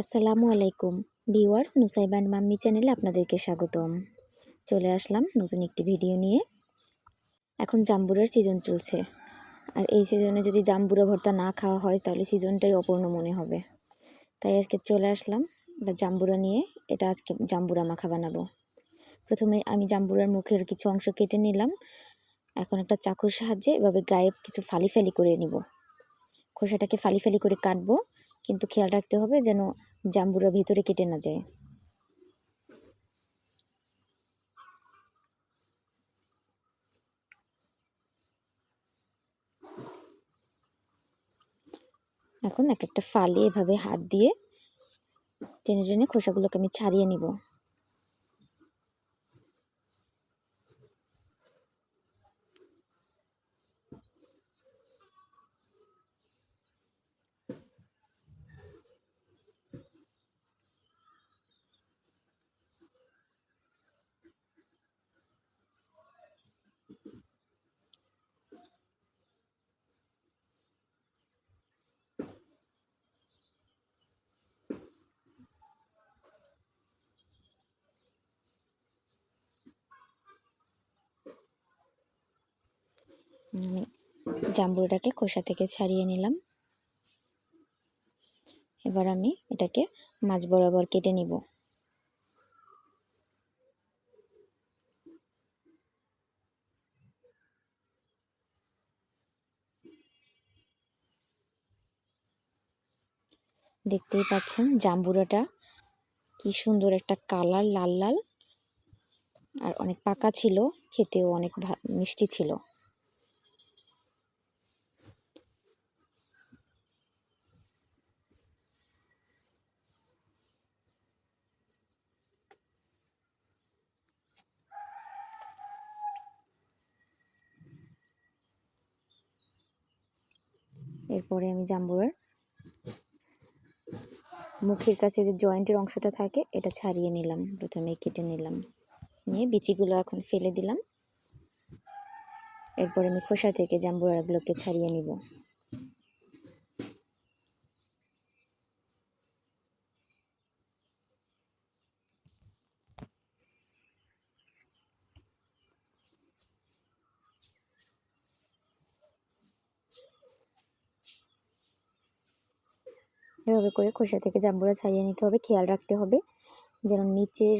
আসসালামু আলাইকুম। Viewers, নুসাইবান mummy চ্যানেলে আপনাদেরকে স্বাগতম। চলে আসলাম নতুন একটি ভিডিও নিয়ে। এখন জাম্বুরার সিজন চলছে। আর এই সিজনে যদি জাম্বুরা ভর্তা না খাওয়া হয়, তাহলে সিজনটাই অপূর্ণ মনে হবে। তাই আজকে চলে আসলাম একটা জাম্বুরা নিয়ে। এটা আজকে জাম্বুরা মাখা বানাবো। প্রথমে আমি জাম্বুরার মুখের কিছু অংশ কেটে নিলাম। এখন একটা চাকুর সাহায্যে এভাবে গায়ে কিছু ফালি ফালি করে নিব। খোসাটাকে ফালি ফালি করে কাটবো। কিন্তু খেয়াল রাখতে হবে যেন জাম্বুরা ভিতরে কেটে না যায়। এখন এক একটা ফালি এভাবে হাত দিয়ে টেনে টেনে খোসাগুলোকে আমি ছাড়িয়ে নিব। জাম্বুরাটাকে খোসা থেকে ছাড়িয়ে নিলাম। এবার আমি এটাকে মাছ বরাবর কেটে নিব। দেখতেই পাচ্ছেন জাম্বুরাটা কি সুন্দর একটা কালার, লাল লাল, আর অনেক পাকা ছিল, খেতেও অনেক মিষ্টি ছিল। এরপরে আমি জাম্বুরার মুখের কাছে যে জয়েন্টের অংশটা থাকে, এটা ছাড়িয়ে নিলাম। প্রথমে কেটে নিলাম। নিয়ে বিচিগুলো এখন ফেলে দিলাম। এরপরে আমি খোসা থেকে জাম্বুরাগুলোকে ছাড়িয়ে নিব। এভাবে করে খোসা থেকে জাম্বুরা ছাড়িয়ে নিতে হবে, খেয়াল রাখতে হবে যেন নিচের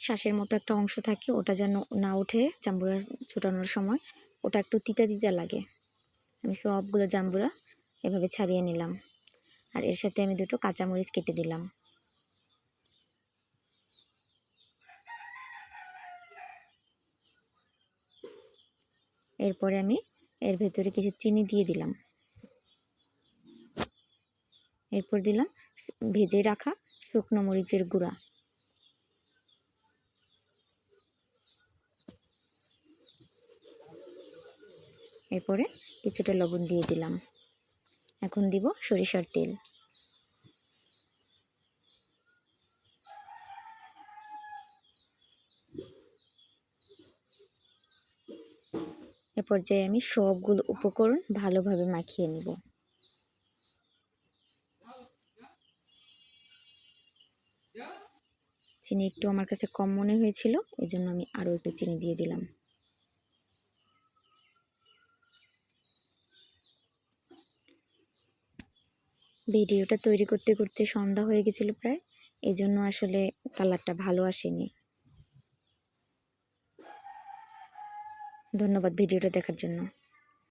শ্বাসের মতো একটা অংশ থাকে, ওটা যেন না উঠে জাম্বুরা ছোটানোর সময়। ওটা একটু তিতা তিতা লাগে। আমি সবগুলো জাম্বুরা এভাবে ছাড়িয়ে নিলাম। আর এর সাথে আমি দুটো কাঁচামরিচ কেটে দিলাম। এরপরে আমি এর ভেতরে কিছু চিনি দিয়ে দিলাম। এরপর দিলাম ভেজে রাখা শুকনো মরিচের গুঁড়া। এরপরে কিছুটা লবণ দিয়ে দিলাম। এখন দিব সরিষার তেল। এ পর্যায়ে আমি সবগুলো উপকরণ ভালোভাবে মাখিয়ে নিব। চিনি একটু আমার কাছে কম মনে হয়েছিল এই জন্য আমি আরও একটু চিনি দিয়ে দিলাম। ভিডিওটা তৈরি করতে করতে সন্ধ্যা হয়ে গেছিল প্রায় এই জন্য আসলে কালারটা ভালো আসেনি। ধন্যবাদ ভিডিওটা দেখার জন্য।